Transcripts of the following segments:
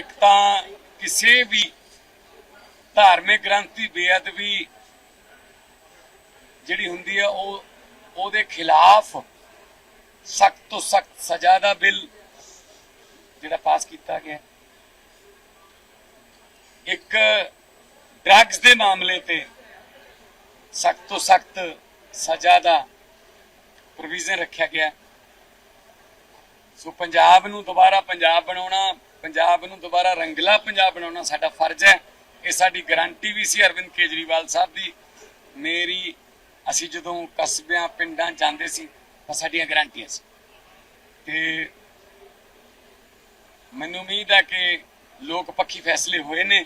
ਇੱਕ ਤਾਂ ਕਿਸੇ ਵੀ ਧਾਰਮਿਕ ਗ੍ਰੰਥ ਦੀ ਬੇਅਦਬੀ ਜਿਹੜੀ ਹੁੰਦੀ ਹੈ ਉਹ, ਉਹਦੇ ਖਿਲਾਫ ਸਖਤ ਤੋਂ ਸਖਤ ਸਜ਼ਾ ਦਾ ਬਿੱਲ ਜਿਹੜਾ ਪਾਸ ਕੀਤਾ ਗਿਆ। ਇੱਕ ਡਰੱਗਸ ਦੇ ਮਾਮਲੇ ਤੇ ਸਖਤ ਤੋਂ ਸਖਤ ਸਜ਼ਾ ਦਾ ਪ੍ਰੋਵੀਜ਼ਨ ਰੱਖਿਆ ਗਿਆ। ਸੋ ਪੰਜਾਬ ਨੂੰ ਦੁਬਾਰਾ ਪੰਜਾਬ ਬਣਾਉਣਾ ਪੰਜਾਬ ਨੂੰ ਦੁਬਾਰਾ ਰੰਗਲਾ ਪੰਜਾਬ ਬਣਾਉਣਾ ਸਾਡਾ ਫਰਜ਼ ਹੈ। ਇਹ ਸਾਡੀ ਗਾਰੰਟੀ ਵੀ ਸੀ ਅਰਵਿੰਦ ਕੇਜਰੀਵਾਲ ਸਾਹਿਬ ਦੀ। ਮੇਰੀ, ਅਸੀਂ ਜਦੋਂ ਕਸਬਿਆਂ, ਪਿੰਡਾਂ ਜਾਂਦੇ ਸੀ, ਤਾਂ ਸਾਡੀਆਂ ਗਾਰੰਟੀਆਂ ਸੀ। ਤੇ ਮੈਨੂੰ ਉਮੀਦ ਹੈ ਕਿ ਲੋਕ ਪੱਖੀ ਫੈਸਲੇ ਹੋਏ ਨੇ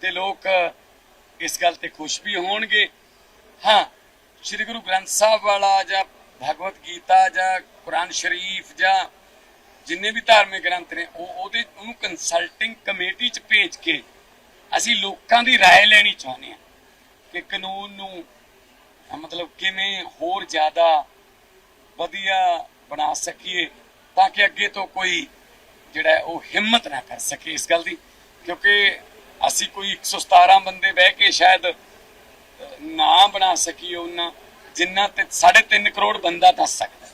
ਤੇ ਲੋਕ ਇਸ ਗੱਲ ਤੇ ਖੁਸ਼ ਵੀ ਹੋਣਗੇ। ਹਾਂ, ਸ੍ਰੀ ਗੁਰੂ ਗ੍ਰੰਥ ਸਾਹਿਬ ਵਾਲਾ ਜਾਂ ਭਗਵਤ ਗੀਤਾ ਜਾਂ ਕੁਰਾਨ ਸ਼ਰੀਫ ਜਾਂ ਜਿੰਨੇ ਵੀ ਧਾਰਮਿਕ ਗ੍ਰੰਥ ਨੇ ਉਹ ਉਹਦੇ ਉਹਨੂੰ ਕੰਸਲਟਿੰਗ ਕਮੇਟੀ ਚ ਭੇਜ ਕੇ ਅਸੀਂ ਲੋਕਾਂ ਦੀ رائے ਲੈਣੀ ਚਾਹੁੰਦੇ ਹਾਂ ਕਿ ਕਾਨੂੰਨ ਨੂੰ ਅਹ ਮਤਲਬ ਕਿਵੇਂ ਹੋਰ ਜ਼ਿਆਦਾ ਵਧੀਆ ਬਣਾ ਸਕੀਏ ਤਾਂ ਕਿ ਅੱਗੇ ਤੋਂ ਕੋਈ ਜਿਹੜਾ ਹੈ ਉਹ ਹਿੰਮਤ ਨਾ ਕਰ ਸਕੇ ਇਸ ਗੱਲ ਦੀ ਕਿਉਂਕਿ ਅਸੀਂ ਕੋਈ 117 ਬੰਦੇ ਬਹਿ ਕੇ ਸ਼ਾਇਦ ਅਹ, ਨਾ ਬਣਾ ਸਕੀਏ ਉਹਨਾਂ ਜਿੰਨਾ ਤੇ 3.5 ਕਰੋੜ ਬੰਦਾ ਦੱਸ ਸਕਦਾ ਹੈ।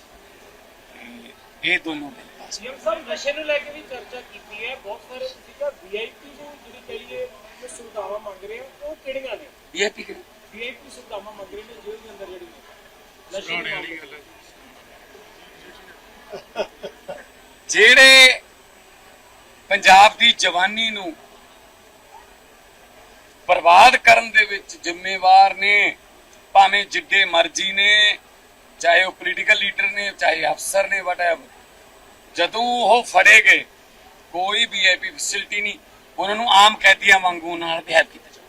ਤੇ ਇਹ ਦੋਨੋਂ ਬਿੱਲ ਪਾਸ ਸੀਐਮ ਸਾਹਿਬ ਨਸ਼ੇ ਨੂੰ ਲੈ ਕੇ ਵੀ ਚਰਚਾ ਕੀਤੀ ਹੈ। ਬਹੁਤ ਸਾਰੇ ਤੁਸੀਂ ਕਿਹਾ ਵੀਆਈਪੀ ਨੂੰ ਜਿਹੜੀ ਕਹੀਏ ਕਿ ਸੁਵਿਧਾਵਾਂ ਮੰਗ ਰਹੇ ਹੋ ਉਹ ਕਿਹੜੀਆਂ ਨੇ? ਵੀਆਈਪੀ ਕਿ ਵੀਆਈਪੀ ਸੁਵਿਧਾਵਾਂ ਮੰਗ ਰਹੇ ਨੇ ਜੇਲ੍ਹ ਦੇ ਅੰਦਰ ਜਿਹੜੀਆਂ ਨਸ਼ੇ ਵਾਲੀ ਗੱਲ ਜਿਹੜੇ ਪੰਜਾਬ ਦੀ ਜਵਾਨੀ ਨੂੰ ਬਰਬਾਦ ਕਰਨ ਦੇ ਵਿੱਚ ਜ਼ਿੰਮੇਵਾਰ ਨੇ ਭਾਵੇਂ ਜਿੱਡੇ ਮਰਜ਼ੀ ਨੇ ਚਾਹੇ ਉਹ ਪੋਲੀਟੀਕਲ ਲੀਡਰ ਨੇ ਚਾਹੇ ਅਫਸਰ ਨੇ ਵਟਐਵਰ ਜਦੋਂ ਉਹ ਫੜੇ ਗਏ, ਕੋਈ ਵੀਆਈਪੀ ਫੈਸਿਲਿਟੀ ਨਹੀਂ, ਉਹਨਾਂ ਨੂੰ ਆਮ ਕੈਦੀਆਂ ਵਾਂਗੂ ਨਾਲ ਬਿਹੇਵ ਕੀਤਾ